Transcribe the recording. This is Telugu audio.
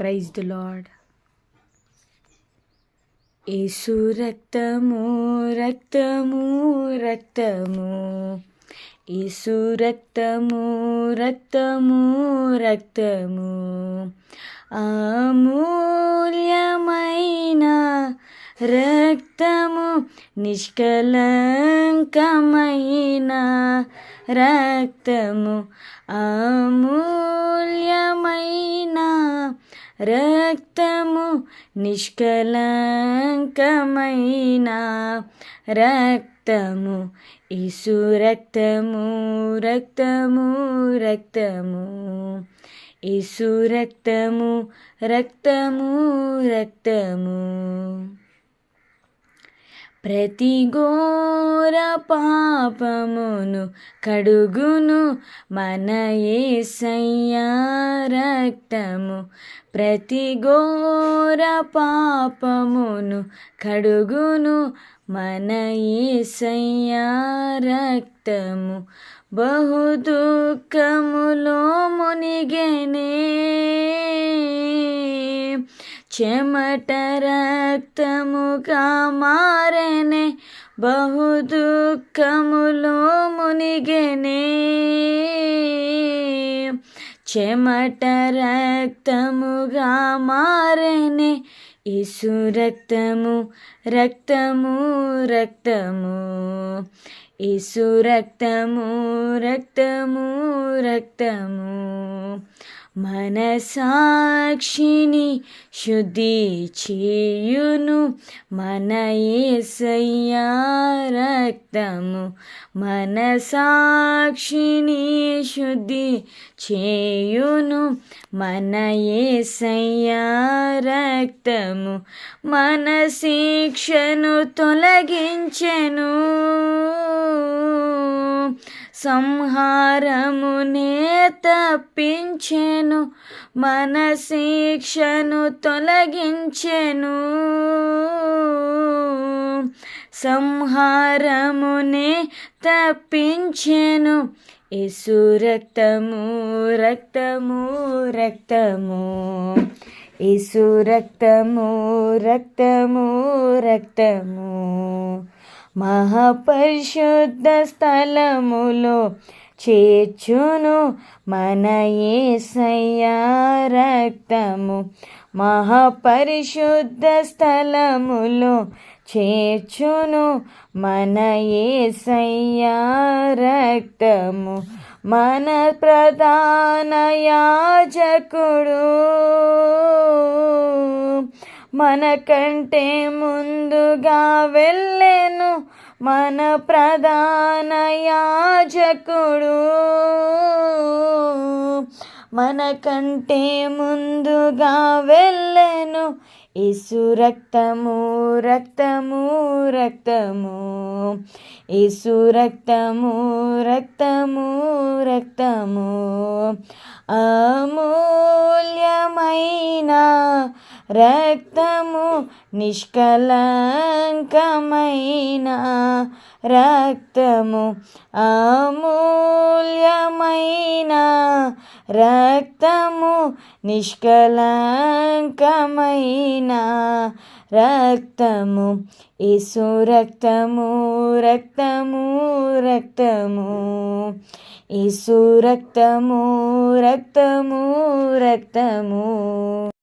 ప్రైజ్ ది లాడ్ యేసు రక్తము రక్తము రక్తము. యేసు రక్తము రక్తము రక్తము. అమూల్యమైన రక్తము నిష్కలంకమైన రక్తము. అమూల్యమైన రక్తము నిష్కలంకమైన రక్తము. ఇసు రక్తము రక్తము రక్తము. ఇసు రక్తము రక్తము రక్తము. ప్రతి ఘోర పాపమును కడుగును మన ఏసయ్యా రక్తము. ప్రతి ఘోర పాపమును కడుగును మన ఏసయ్యా రక్తము. బహు దుఃఖములో మునిగెనే. చెమట రక్తముగా మారనే బహు దుఃఖములో మునిగనే. చెమట రక్తముగా మారనే ఇసు రక్తము రక్తము రక్తము. ఇసు రక్తము రక్తము రక్తము. మన సాక్షిని శుద్ధి చేయును మన ఏసయ్యా రక్తము. మన సాక్షిని శుద్ధి చేయును మన ఏసయ్యా రక్తము. మన శిక్షను తొలగించెను. సంహారమునే తప్పించెను మన శిక్షను తొలగించెను. సంహారమునే తప్పించెను యేసు రక్తము రక్తము రక్తము. యేసు రక్తము రక్తము రక్తము. మహాపరిశుద్ధ స్థలములో చేర్చును మన ఏసయ్యా రక్తము. మహాపరిశుద్ధ స్థలములో చేర్చును మన ఏసయ్యా రక్తము. మన ప్రధాన యాజకుడు మనకంటే ముందుగా వెళ్ళెను మన ప్రధాన యాజకుడు. మనకంటే ముందుగా వెళ్ళెను ఇసు రక్తము రక్తము రక్తము. ఇసు రక్తము రక్తము రక్తము. అమూల్యమైన రక్తము నిష్కలంకమైన రక్తము అమూల్యమైన రక్తము నిష్కలంకమైన రక్తము ఇసు రక్తము రక్తము రక్తము ఇసు రక్తము రక్తము రక్తము.